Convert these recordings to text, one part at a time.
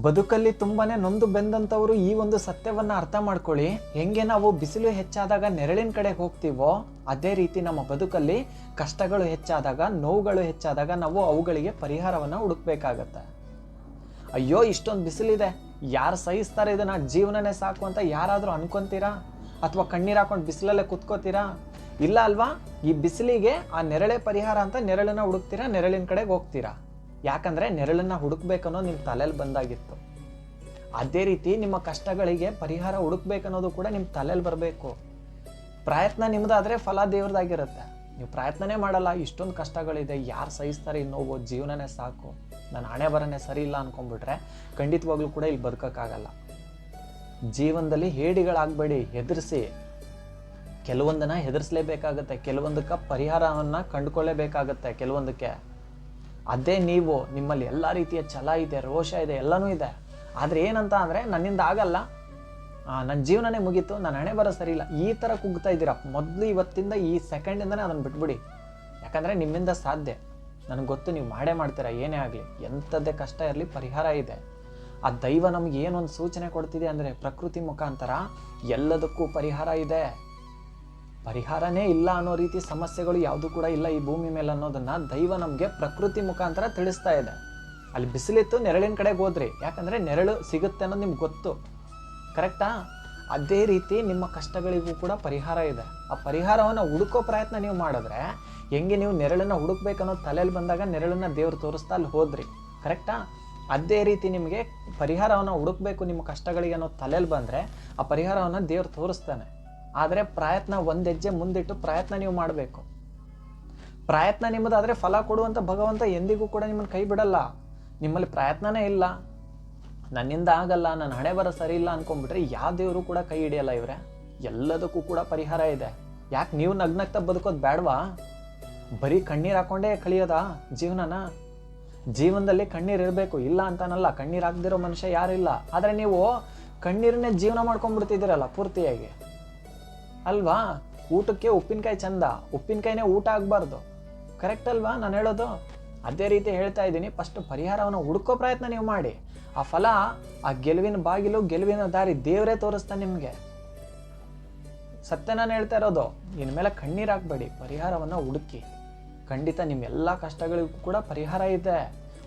ಬದುಕಲ್ಲಿ ತುಂಬಾನೇ ನೊಂದು ಬೆಂದಂತವರು ಈ ಒಂದು ಸತ್ಯವನ್ನ ಅರ್ಥ ಮಾಡ್ಕೊಳ್ಳಿ. ಹೆಂಗೆ ನಾವು ಬಿಸಿಲು ಹೆಚ್ಚಾದಾಗ ನೆರಳಿನ ಕಡೆ ಹೋಗ್ತೀವೋ, ಅದೇ ರೀತಿ ನಮ್ಮ ಬದುಕಲ್ಲಿ ಕಷ್ಟಗಳು ಹೆಚ್ಚಾದಾಗ, ನೋವುಗಳು ಹೆಚ್ಚಾದಾಗ ನಾವು ಅವುಗಳಿಗೆ ಪರಿಹಾರವನ್ನ ಹುಡುಕ್ಬೇಕಾಗತ್ತೆ. ಅಯ್ಯೋ, ಇಷ್ಟೊಂದು ಬಿಸಿಲಿದೆ. ಯಾರು ಸಹಿಸ್ತಾರೆ ಇದನ್ನ? ಜೀವನನೇ ಸಾಕು ಅಂತ ಯಾರಾದರೂ ಅನ್ಕೊಂತೀರಾ? ಅಥವಾ ಕಣ್ಣೀರು ಹಾಕೊಂಡು ಬಿಸಿಲಲ್ಲೇ ಕುತ್ಕೋತೀರಾ? ಇಲ್ಲ ಅಲ್ವಾ? ಈ ಬಿಸಿಲಿಗೆ ಆ ನೆರಳೆ ಪರಿಹಾರ ಅಂತ ನೆರಳನ್ನ ಹುಡುಕ್ತೀರಾ, ನೆರಳಿನ ಕಡೆಗೆ ಹೋಗ್ತೀರಾ? ಯಾಕಂದ್ರೆ ನೆರಳನ್ನ ಹುಡುಕ್ಬೇಕನ್ನೋ ನಿಮ್ಮ ತಲೆಯಲ್ಲಿ ಬಂದಾಗಿತ್ತು. ಅದೇ ರೀತಿ ನಿಮ್ಮ ಕಷ್ಟಗಳಿಗೆ ಪರಿಹಾರ ಹುಡುಕ್ಬೇಕನ್ನೋದು ಕೂಡ ನಿಮ್ಮ ತಲೆಯಲ್ಲಿ ಬರಬೇಕು. ಪ್ರಯತ್ನ ನಿಮ್ದಾದ್ರೆ ಫಲ ದೇವ್ರದಾಗಿರುತ್ತೆ. ನೀವು ಪ್ರಯತ್ನನೇ ಮಾಡಲ್ಲ, ಇಷ್ಟೊಂದು ಕಷ್ಟಗಳಿದೆ, ಯಾರು ಸಹಿಸ್ತಾರೆ ಇನ್ನೋಗೋ ಜೀವನನೇ ಸಾಕು. ನನ್ನ ಹಣೆ ಬರನೇ ಸರಿ ಇಲ್ಲ ಅನ್ಕೊಂಡ್ಬಿಟ್ರೆ ಖಂಡಿತವಾಗ್ಲೂ ಕೂಡ ಇಲ್ಲಿ ಬದುಕಕ್ಕಾಗಲ್ಲ. ಜೀವನದಲ್ಲಿ ಹೇಡಿಗಳಾಗಬೇಡಿ, ಹೆದರಿಸಿ. ಕೆಲವೊಂದನ್ನ ಹೆದರ್ಸ್ಲೇಬೇಕಾಗತ್ತೆ, ಕೆಲವೊಂದಕ್ಕೆ ಪರಿಹಾರವನ್ನ ಕಂಡುಕೊಳ್ಳೇಬೇಕಾಗತ್ತೆ ಕೆಲವೊಂದಕ್ಕೆ. ಅದೇ ನೀವು, ನಿಮ್ಮಲ್ಲಿ ಎಲ್ಲ ರೀತಿಯ ಛಲ ಇದೆ, ರೋಷ ಇದೆ, ಎಲ್ಲನೂ ಇದೆ. ಆದರೆ ಏನಂತ ಅಂದರೆ ನನ್ನಿಂದ ಆಗಲ್ಲ. ನನ್ನ ಜೀವನನೇ ಮುಗೀತು ನನ್ನ ಹಣೆ ಬರೋ ಸರಿ ಇಲ್ಲ. ಈ ಥರ ಕುಗ್ತಾ ಇದ್ದೀರಾ? ಮೊದಲು ಇವತ್ತಿಂದ ಈ ಸೆಕೆಂಡಿಂದನೇ ಅದನ್ನು ಬಿಟ್ಬಿಡಿ. ಯಾಕಂದರೆ ನಿಮ್ಮಿಂದ ಸಾಧ್ಯ. ನನಗೆ ಗೊತ್ತು ನೀವು ಮಾಡೇ ಮಾಡ್ತೀರಾ, ಏನೇ ಆಗಲಿ. ಎಂಥದ್ದೇ ಕಷ್ಟ ಇರಲಿ, ಪರಿಹಾರ ಇದೆ. ಆ ದೈವ ನಮ್ಗೆ ಏನೊಂದು ಸೂಚನೆ ಕೊಡ್ತಿದೆ ಅಂದರೆ ಪ್ರಕೃತಿ ಮುಖಾಂತರ ಎಲ್ಲದಕ್ಕೂ ಪರಿಹಾರ ಇದೆ. ಪರಿಹಾರನೇ ಇಲ್ಲ ಅನ್ನೋ ರೀತಿ ಸಮಸ್ಯೆಗಳು ಯಾವುದು ಕೂಡ ಇಲ್ಲ ಈ ಭೂಮಿ ಮೇಲೆ ಅನ್ನೋದನ್ನ ದೈವ ನಮಗೆ ಪ್ರಕೃತಿ ಮುಖಾಂತರ ತಿಳಿಸ್ತಾ ಇದೆ. ಅಲ್ಲಿ ಬಿಸಿಲಿತ್ತು, ನೆರಳಿನ ಕಡೆಗೆ ಹೋದ್ರಿ. ಯಾಕಂದ್ರೆ ನೆರಳು ಸಿಗುತ್ತೆ ಅನ್ನೋದು ನಿಮ್ಗೆ ಗೊತ್ತು. ಕರೆಕ್ಟಾ ಅದೇ ರೀತಿ ನಿಮ್ಮ ಕಷ್ಟಗಳಿಗೂ ಕೂಡ ಪರಿಹಾರ ಇದೆ. ಆ ಪರಿಹಾರವನ್ನು ಹುಡುಕೋ ಪ್ರಯತ್ನ ನೀವು ಮಾಡಿದ್ರೆ ಹೆಂಗೆ ನೀವು ನೆರಳನ್ನ ಹುಡುಕ್ಬೇಕನ್ನೋ ತಲೆಯಲ್ಲಿ ಬಂದಾಗ ನೆರಳನ್ನ ದೇವ್ರು ತೋರಿಸ್ತಾ ಅಲ್ಲಿ ಹೋದ್ರಿ. ಕರೆಕ್ಟಾ ಅದೇ ರೀತಿ ನಿಮಗೆ ಪರಿಹಾರವನ್ನು ಹುಡುಕ್ಬೇಕು ನಿಮ್ಮ ಕಷ್ಟಗಳಿಗೆ ಅನ್ನೋ ತಲೆಯಲ್ಲಿ ಬಂದರೆ ಆ ಪರಿಹಾರವನ್ನು ದೇವ್ರು ತೋರಿಸ್ತಾನೆ. ಆದರೆ ಪ್ರಯತ್ನ ಒಂದು ಹೆಜ್ಜೆ ಮುಂದಿಟ್ಟು ಪ್ರಯತ್ನ ನೀವು ಮಾಡಬೇಕು. ಪ್ರಯತ್ನ ನಿಮ್ಮದಾದರೆ ಫಲ ಕೊಡುವಂಥ ಭಗವಂತ ಎಂದಿಗೂ ಕೂಡ ನಿಮ್ಮನ್ನು ಕೈ ಬಿಡಲ್ಲ. ನಿಮ್ಮಲ್ಲಿ ಪ್ರಯತ್ನನೇ ಇಲ್ಲ. ನನ್ನಿಂದ ಆಗಲ್ಲ ನನ್ನ ಹಣೆ ಬರೋ ಸರಿ ಇಲ್ಲ ಅಂದ್ಕೊಂಡ್ಬಿಟ್ರೆ ಯಾವ ದೇವರು ಕೂಡ ಕೈ ಹಿಡಿಯಲ್ಲ ಇವರೇ? ಎಲ್ಲದಕ್ಕೂ ಕೂಡ ಪರಿಹಾರ ಇದೆ. ಯಾಕೆ ನೀವು ನಗ್ನಗ್ತಾ ಬದುಕೋದು ಬೇಡವಾ ಬರೀ ಕಣ್ಣೀರು ಹಾಕೊಂಡೇ ಕಳಿಯೋದಾ ಜೀವನನ? ಜೀವನದಲ್ಲಿ ಕಣ್ಣೀರು ಇರಬೇಕು, ಇಲ್ಲ ಅಂತಾನಲ್ಲ, ಕಣ್ಣೀರು ಹಾಕ್ದಿರೋ ಮನುಷ್ಯ ಯಾರಿಲ್ಲ ಆದರೆ ನೀವು ಕಣ್ಣೀರನ್ನೇ ಜೀವನ ಮಾಡ್ಕೊಂಡ್ಬಿಡ್ತಿದ್ದೀರಲ್ಲ ಪೂರ್ತಿಯಾಗಿ. ಅಲ್ವಾ? ಊಟಕ್ಕೆ ಉಪ್ಪಿನಕಾಯಿ ಚಂದ. ಉಪ್ಪಿನಕಾಯಿನೇ ಊಟ ಆಗಬಾರ್ದು. ಕರೆಕ್ಟ್ ಅಲ್ವಾ ನಾನು ಹೇಳೋದು? ಅದೇ ರೀತಿ ಹೇಳ್ತಾ ಇದ್ದೀನಿ ಫಸ್ಟ್ ಪರಿಹಾರವನ್ನು ಹುಡ್ಕೋ ಪ್ರಯತ್ನ ನೀವು ಮಾಡಿ. ಆ ಫಲ, ಆ ಗೆಲುವಿನ ಬಾಗಿಲು, ಗೆಲುವಿನ ದಾರಿ ದೇವರೇ ತೋರಿಸ್ತಾನೆ ನಿಮಗೆ. ಸತ್ಯ ನಾನು ಹೇಳ್ತಾ ಇರೋದು ಇನ್ಮೇಲೆ ಕಣ್ಣೀರು ಹಾಕ್ಬೇಡಿ, ಪರಿಹಾರವನ್ನು ಹುಡುಕಿ. ಖಂಡಿತ ನಿಮ್ಮ ಎಲ್ಲ ಕಷ್ಟಗಳಿಗೂ ಕೂಡ ಪರಿಹಾರ ಇದೆ.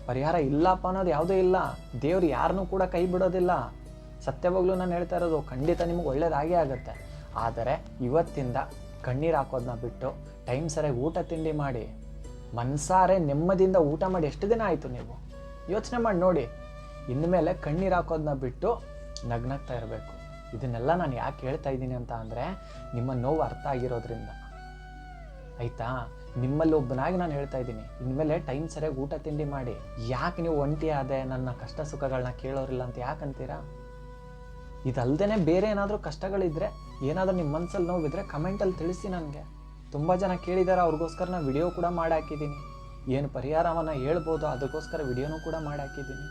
ಪರಿಹಾರ ಇಲ್ಲಪ್ಪ ಅನ್ನೋದು ಯಾವುದೂ ಇಲ್ಲ. ದೇವ್ರು ಯಾರನ್ನೂ ಕೂಡ ಕೈ ಬಿಡೋದಿಲ್ಲ. ಸತ್ಯವಾಗ್ಲೂ ನಾನು ಹೇಳ್ತಾ ಇರೋದು, ಖಂಡಿತ ನಿಮ್ಗೆ ಒಳ್ಳೇದಾಗೇ ಆಗುತ್ತೆ. ಆದರೆ ಇವತ್ತಿಂದ ಕಣ್ಣೀರು ಹಾಕೋದನ್ನ ಬಿಟ್ಟು ಟೈಮ್ ಸರಿಯಾಗಿ ಊಟ ತಿಂಡಿ ಮಾಡಿ, ಮನ್ಸಾರೆ ನೆಮ್ಮದಿಯಿಂದ ಊಟ ಮಾಡಿ ಎಷ್ಟು ದಿನ ಆಯಿತು ನೀವು? ಯೋಚನೆ ಮಾಡಿ ನೋಡಿ. ಇನ್ಮೇಲೆ ಕಣ್ಣೀರು ಹಾಕೋದನ್ನ ಬಿಟ್ಟು ನಗ್ನಗ್ತಾ ಇರಬೇಕು. ಇದನ್ನೆಲ್ಲ ನಾನು ಯಾಕೆ ಹೇಳ್ತಾ ಇದ್ದೀನಿ ಅಂತ ಅಂದರೆ, ನಿಮ್ಮ ನೋವು ಅರ್ಥ ಆಗಿರೋದ್ರಿಂದ. ಆಯ್ತಾ? ನಿಮ್ಮಲ್ಲಿ ಒಬ್ಬನಾಗಿ ನಾನು ಹೇಳ್ತಾ ಇದ್ದೀನಿ. ಇನ್ಮೇಲೆ ಟೈಮ್ ಸರಿಯಾಗಿ ಊಟ ತಿಂಡಿ ಮಾಡಿ. ಯಾಕೆ ನೀವು ಒಂಟಿ ಆದೆ? ನನ್ನ ಕಷ್ಟ ಸುಖಗಳನ್ನ ಕೇಳೋರಿಲ್ಲ ಅಂತ ಯಾಕಂತೀರಾ? ಇದಲ್ದೇ ಬೇರೆ ಏನಾದರೂ ಕಷ್ಟಗಳಿದ್ರೆ ಏನಾದರೂ ನಿಮ್ಮ ಮನಸ್ಸಲ್ಲಿ ನೋವಿದ್ರೆ ಕಮೆಂಟಲ್ಲಿ ತಿಳಿಸಿ ನನಗೆ. ತುಂಬ ಜನ ಕೇಳಿದ್ದಾರೆ ಅವ್ರಿಗೋಸ್ಕರ ನಾನು ವಿಡಿಯೋ ಕೂಡ ಮಾಡಿ ಹಾಕಿದ್ದೀನಿ ಏನು ಪರಿಹಾರವನ್ನು ಹೇಳ್ಬೋದು, ಅದಕ್ಕೋಸ್ಕರ ವಿಡಿಯೋನೂ ಕೂಡ ಮಾಡಿ ಹಾಕಿದ್ದೀನಿ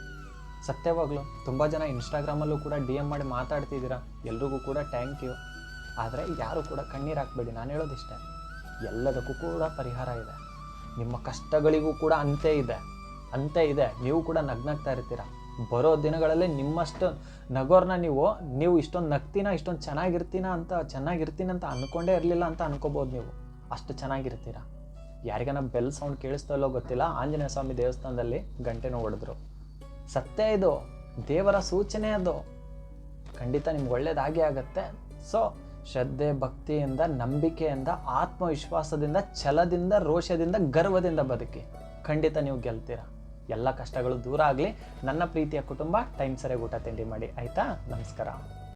ಸತ್ಯವಾಗ್ಲು, ತುಂಬ ಜನ ಇನ್ಸ್ಟಾಗ್ರಾಮಲ್ಲೂ ಕೂಡ ಡಿ ಎಂ ಮಾಡಿ ಮಾತಾಡ್ತಿದ್ದೀರಾ. ಎಲ್ರಿಗೂ ಕೂಡ ಥ್ಯಾಂಕ್ ಯು ಆದರೆ ಯಾರು ಕೂಡ ಕಣ್ಣೀರು ಹಾಕ್ಬೇಡಿ, ನಾನು ಹೇಳೋದಿಷ್ಟೇ. ಎಲ್ಲದಕ್ಕೂ ಕೂಡ ಪರಿಹಾರ ಇದೆ. ನಿಮ್ಮ ಕಷ್ಟಗಳಿಗೂ ಕೂಡ ಅಂತೆ ಇದೆ. ಅಂತೆ ಇದೆ. ನೀವು ಕೂಡ ನಗ್ನಾಗ್ತಾ ಇರ್ತೀರ. ಬರೋ ದಿನಗಳಲ್ಲಿ ನಿಮ್ಮಷ್ಟು ನಗೋರ್ನ ನೀವು ನೀವು ಇಷ್ಟೊಂದು ನಗ್ತೀನ, ಇಷ್ಟೊಂದು ಚೆನ್ನಾಗಿರ್ತೀನ ಅಂತ, ಚೆನ್ನಾಗಿರ್ತೀನಿ ಅಂತ ಅನ್ಕೊಂಡೇ ಇರಲಿಲ್ಲ ಅಂತ ಅನ್ಕೋಬೋದು ನೀವು. ಅಷ್ಟು ಚೆನ್ನಾಗಿರ್ತೀರ? ಯಾರಿಗಾನ ಬೆಲ್ ಸೌಂಡ್ ಕೇಳಿಸ್ತಲ್ಲೋ ಗೊತ್ತಿಲ್ಲ. ಆಂಜನೇಯ ಸ್ವಾಮಿ ದೇವಸ್ಥಾನದಲ್ಲಿ ಗಂಟೆನೂ ಹೊಡೆದ್ರು. ಸತ್ಯ ಇದು. ದೇವರ ಸೂಚನೆ ಅದು. ಖಂಡಿತ ನಿಮ್ಗೆ ಒಳ್ಳೇದಾಗೇ ಆಗತ್ತೆ. ಸೊ ಶ್ರದ್ಧೆ, ಭಕ್ತಿಯಿಂದ, ನಂಬಿಕೆಯಿಂದ, ಆತ್ಮವಿಶ್ವಾಸದಿಂದ, ಛಲದಿಂದ, ರೋಷದಿಂದ, ಗರ್ವದಿಂದ ಬದುಕಿ. ಖಂಡಿತ ನೀವು ಗೆಲ್ತೀರ? ಎಲ್ಲ ಕಷ್ಟಗಳು ದೂರ ಆಗಲಿ ನನ್ನ ಪ್ರೀತಿಯ ಕುಟುಂಬ ಟೈಮ್ ಸರಿಯಾಗಿ ಊಟ ತಿಂಡಿ ಮಾಡಿ ಆಯಿತಾ? ನಮಸ್ಕಾರ.